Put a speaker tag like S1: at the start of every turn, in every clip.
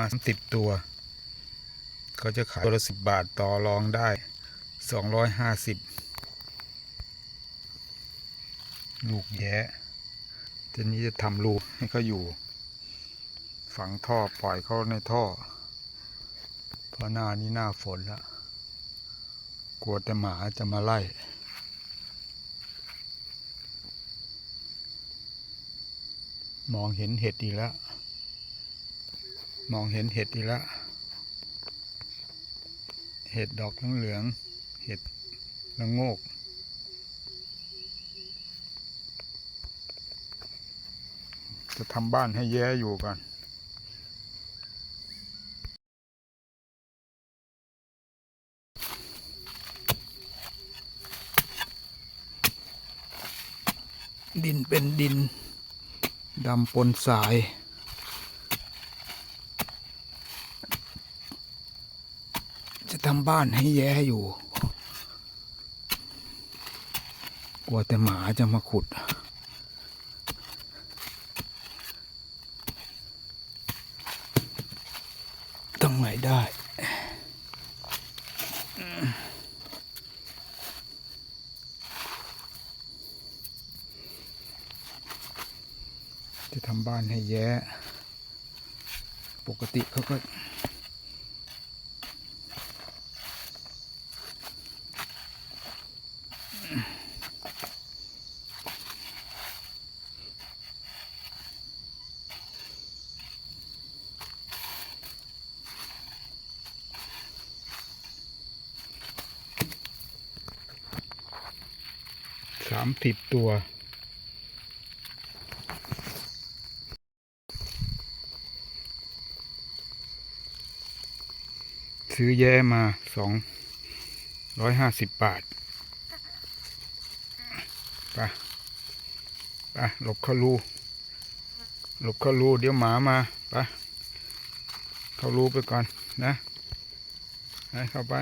S1: มาสิบตัวเขาจะขายตัวละสิบบาทต่อรองได้สองร้อยห้าสิบลูกแย้ทีนี้จะทำรูให้เขาอยู่ ฝังท่อปล่อยเขาในท่อ เพราะหน้านี้หน้าฝนแล้วกลัวแต่หมาจะมาไล่มองเห็นเห็ดอีกแล้ว มองเห็นเห็ดอีกแล้ว เห็ดดอกเหลืองเห็ดละโงก จะทำบ้านให้แย้อยู่กันดินเป็นดินดำปนสาย จะ ทำบ้านให้แย้อยู่ กลัวแต่หมาจะมาขุด ตรงไหนได้จะทำบ้านให้แย้ ปกติเขาก็ สามสิบตัว ซื้อแย่มาสองร้อยห้าสิบบาทปไปหลบเข้ารูหลบเข้ารูเดี๋ยวหมามาไปเข้ารูไปก่อนนะ ให้เข้าไป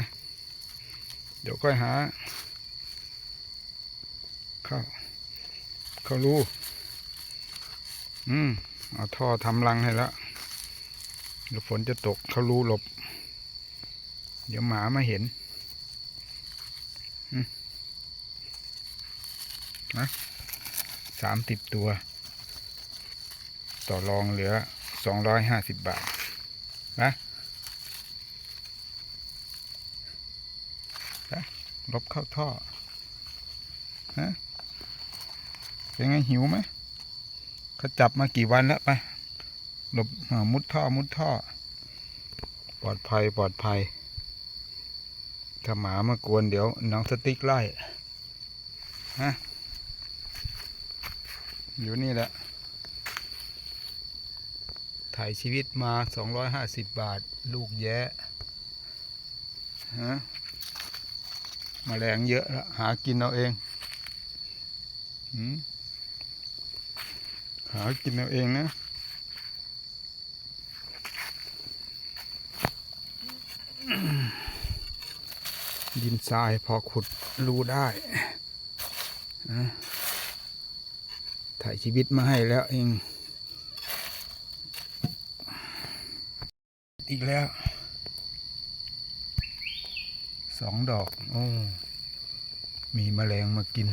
S1: เดี๋ยวค่อยหา เข้าเข้ารูอืมเอาท่อทำรังให้แล้วเดี๋ยวฝนจะตกเข้ารูหลบ เดี๋ยวหมามาเห็นนะสามสิบตัว ต่อรองเหลือสองร้อยห้าสิบบาท นะนะลบเข้าท่อ ฮะ เป็นไงหิวไหมเขาจับมากี่วันแล้วไปหลบอ่ามุดท่อมุดท่อ ปลอดภัยปลอดภัยถ้าหมามากวนเดี๋ยวน้องสติ๊กไล่ฮะอยู่นี่แหละถ่ายชีวิตมาสองร้อยห้าสิบบาท ลูกแย้ฮะมาแมลงเยอะแล้วหากินเอาเองหืม หากินเอาเองนะดินทรายพอขุดรูได้นะถ่ายชีวิตมาให้แล้วเอง อีกแล้ว สองดอก โอ้ มีแมลงมากิน